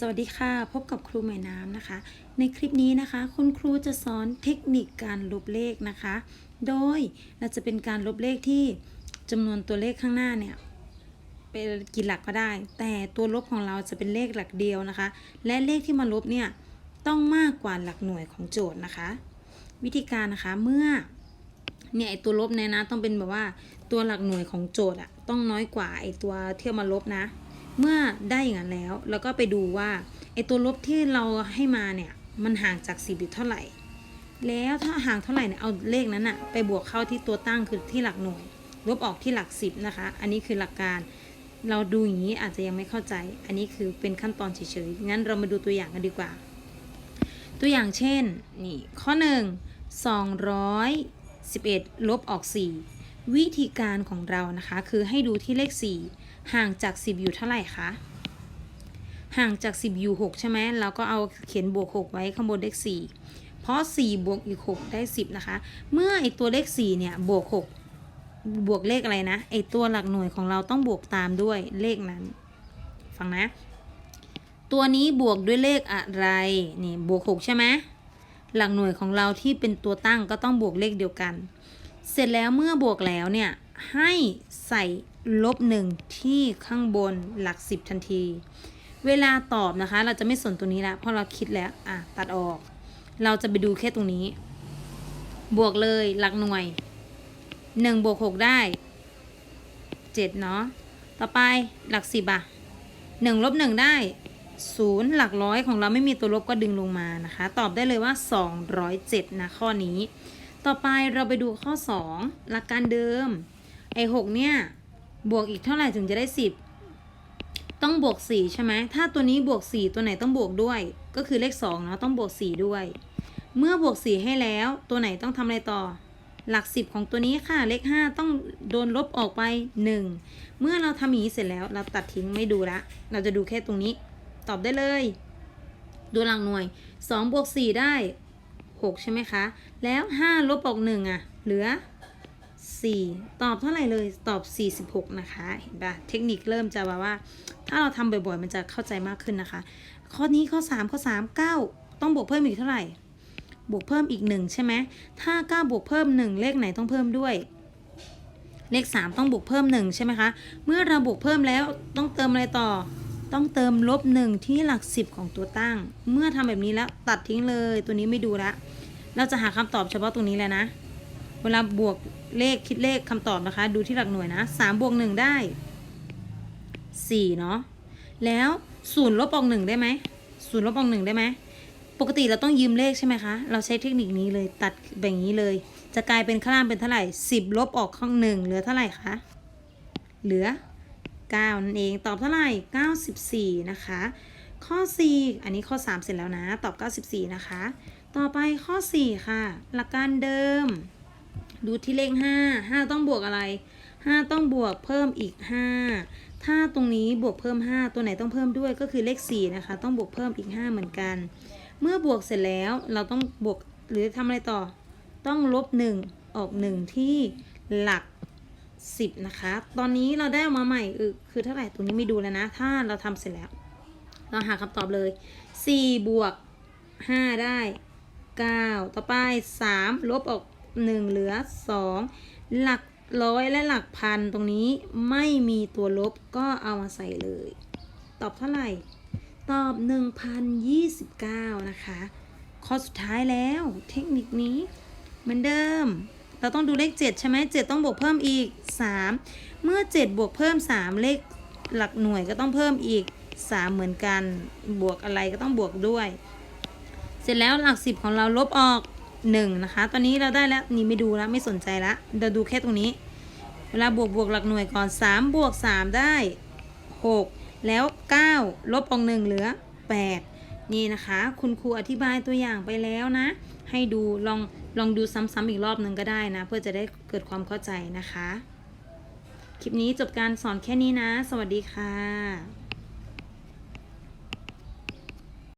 สวัสดีค่ะ พบกับครูใหม่น้ำนะคะ ในคลิปนี้นะคะ คุณครูจะสอนเทคนิคการลบเลขนะคะ โดยเราจะเป็นการลบเลขที่จำนวนตัวเลขข้างหน้าเนี่ยเป็นกี่หลักก็ได้ แต่ตัวลบของเราจะเป็นเลขหลักเดียวนะคะ และเลขที่มาลบเนี่ยต้องมากกว่าหลักหน่วยของโจทย์นะคะ วิธีการนะคะเมื่อเนี่ยไอตัวลบเนี่ยนะต้องเป็นแบบว่าตัวหลักหน่วยของโจทย์อะต้องน้อยกว่าไอตัวเที่ยวมาลบนะ เมื่อได้อย่างนั้นแล้วเราก็ไปดูว่าไอตัวลบที่เราให้มาเนี่ยมันห่างจากสิบอยู่เท่าไหร่ แล้วถ้าห่างเท่าไหร่เนี่ยเอาเลขนั้นอะไปบวกเข้าที่ตัวตั้งคือที่หลักหน่วย ลบออกที่หลักสิบนะคะ อันนี้คือหลักการเราดูอย่างนี้อาจจะยังไม่เข้าใจ อันนี้คือเป็นขั้นตอนเฉยๆ งั้นเรามาดูตัวอย่างกันดีกว่า ตัวอย่างเช่น นี่ ข้อ 1 211 ลบออก 4 วิธีการของเรานะคะ คือให้ดูที่เลข 4 ห่างจาก 10 อยู่เท่าไหร่คะ ห่างจาก 10 อยู่ 6 ใช่ไหมเราก็เอาเขียนบวก 6 ไว้ข้างบนเลข 4 เพราะ 4 บวกอีก 6 ได้ 10 นะคะ เมื่อไอตัวเลข 4 เนี่ย บวก 6 บวกเลขอะไรนะ ไอตัวหลักหน่วยของเราต้องบวกตามด้วยเลขนั้น ฟังนะ ตัวนี้บวกด้วยเลขอะไร นี่ บวก 6 ใช่ไหมหลักหน่วยของเราที่เป็นตัวตั้งก็ต้องบวกเลขเดียวกัน เสร็จแล้วเมื่อบวกแล้วเนี่ย ให้ใส่ลบหนึ่งที่ข้างบนหลักสิบทันที เวลาตอบนะคะ เราจะไม่สนตัวนี้ละเพราะเราคิดแล้วอะตัดออก เราจะไปดูแค่ตรงนี้ บวกเลยหลักหน่วยหนึ่งบวกหกได้เจ็ดเนาะต่อไปหลักสิบอะหนึ่งลบหนึ่งได้ศูนย์หลักร้อยของเราไม่มีตัวลบก็ดึงลงมานะคะ ตอบได้เลยว่า 207 นะข้อนี้ ต่อไปเราไปดูข้อ 2 หลักการเดิม ไอ้6เนี่ย บวกอีกเท่าไหร่ถึงจะได้10ต้องบวก4ใช่ไหมถ้าตัวนี้บวก4ตัวไหนต้องบวกด้วย ก็คือเลข2เนาะต้องบวก4ด้วย เมื่อบวก4ให้แล้ว ตัวไหนต้องทำอะไรต่อ หลัก10ของตัวนี้ค่ะ เลข5ต้องโดนลบออกไป1เมื่อเราทำอย่างนี้เสร็จแล้ว เราตัดทิ้งไม่ดูละ เราจะดูแค่ตรงนี้ ตอบได้เลย ดูหลักหน่วย2บวก4ได้6ใช่ไหมคะ แล้ว5ลบออก1อะเหลือ 4 ตอบเท่าไหร่เลยตอบ 46 นะคะ เห็นปะเทคนิคเริ่มจะแบบว่า ถ้าเราทำบ่อยๆ มันจะเข้าใจมากขึ้นนะคะ ข้อนี้ข้อ 3 ข้อ 3 9 ต้องบวกเพิ่มอีกเท่าไหร่ บวกเพิ่มอีก 1 ใช่ไหมถ้า 9 บวกเพิ่ม 1 เลขไหนต้องเพิ่มด้วย เลข 3 ต้องบวกเพิ่ม 1 ใช่ไหมคะ เมื่อเราบวกเพิ่มแล้วต้องเติมอะไรต่อ ต้องเติมลบ1ที่หลัก 10 ของตัวตั้ง เมื่อทำแบบนี้แล้วตัดทิ้งเลย ตัวนี้ไม่ดูละเราจะหาคำตอบเฉพาะตรงนี้แล้วนะ เวลาบวกเลขคิดเลขคำตอบนะคะ ดูที่หลักหน่วยนะ3บวก1ได้4เนาะแล้วศูนย์ลบออกหนึ่งได้ไหมศูนย์ลบออกหนึ่งได้ไหมปกติเราต้องยืมเลขใช่ไหมคะ เราใช้เทคนิคนี้เลยตัดแบบนี้เลย จะกลายเป็นข้างล่างเป็นเท่าไหร่10ลบออกข้างหนึ่งเหลือเท่าไหร่คะเหลือ9นั่นเองตอบเท่าไหร่94นะคะข้อ 4 อันนี้ข้อ 3 เสร็จแล้วนะ ตอบ 94 นะคะ ต่อไปข้อ 4 ค่ะ หลักการเดิม ดูที่เลข5 5ต้องบวกอะไร5ต้องบวกเพิ่มอีก5ถ้าตรงนี้บวกเพิ่ม5ตัวไหนต้องเพิ่มด้วยก็คือเลข4นะคะ ต้องบวกเพิ่มอีก5เหมือนกัน เมื่อบวกเสร็จแล้วเราต้องบวกหรือทำอะไรต่อ ต้องลบ1ออก1ที่หลัก10นะคะ ตอนนี้เราได้ออกมาใหม่คือเท่าไหร่ตรงนี้ไม่ดูแล้วนะ ถ้าเราทำเสร็จแล้ว เราหาคำตอบเลย4บวก5ได้9ต่อไป3ลบออก 1 เหลือ 2 หลักร้อยและหลักพันตรงนี้ไม่มีตัวลบก็เอามาใส่เลย ตอบเท่าไหร่ ตอบ 1029 นะคะ ข้อสุดท้ายแล้วเทคนิคนี้เหมือนเดิม เราต้องดูเลข 7 ใช่ไหม7ต้องบวกเพิ่มอีก 3 เมื่อ 7 บวกเพิ่ม 3 เลขหลักหน่วยก็ต้องเพิ่มอีก 3 เหมือนกัน บวกอะไรก็ต้องบวกด้วย เสร็จแล้วหลัก 10 ของเราลบออก 1 นะคะ ตอนนี้เราได้แล้วนี่ไม่ดูแล้วไม่สนใจละเราดูแค่ตรงนี้ เวลาบวกบวกหลักหน่วยก่อน3บวก3ได้ 6 แล้ว 9 ลบออก1เหลือ 8 นี่นะคะ คุณครูอธิบายตัวอย่างไปแล้วนะ ให้ดูลองลองดูซ้ำๆอีกรอบหนึ่งก็ได้นะ เพื่อจะได้เกิดความเข้าใจนะคะ คลิปนี้จบการสอนแค่นี้นะ สวัสดีค่ะ